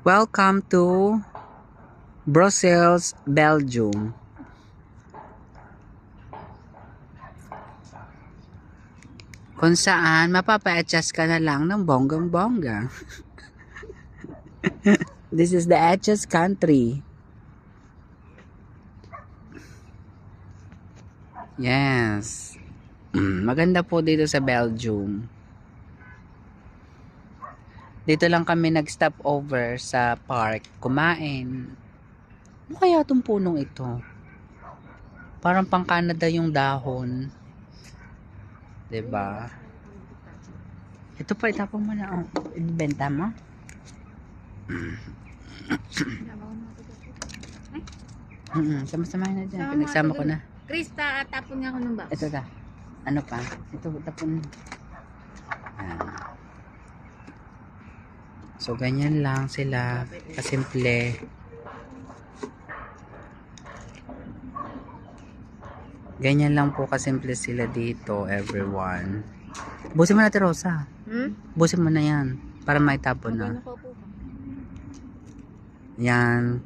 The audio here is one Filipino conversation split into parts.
Welcome to Brussels, Belgium. Kung saan mapapa-adjust ka na lang ng bonggang-bongga. This is the adjust country. Yes. Maganda po dito sa Belgium. Dito lang kami nag-stop over sa park, kumain. Ano kaya itong punong ito? Parang pang Canada yung dahon. 'Di ba? Ito pa, itapon mo na. Oh. Ibenta mo? Mm Sama-samahin na dyan. Sama Pinagsama ko na. Krista, tapon nga ako ng box. Ito ta. Ano pa? Ito, tapon. So, ganyan lang sila. Kasimple. Ganyan lang po kasimple sila dito, everyone. Busin mo natin, Rosa. Hmm? Busin mo na yan. Para maitapon na. Yan.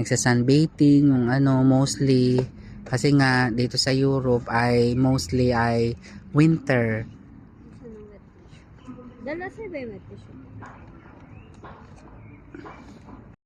Nagsa-sunbathing, yung ano, mostly. Kasi nga, dito sa Europe ay mostly ay winter. Ben nasıl beğenmekteşim?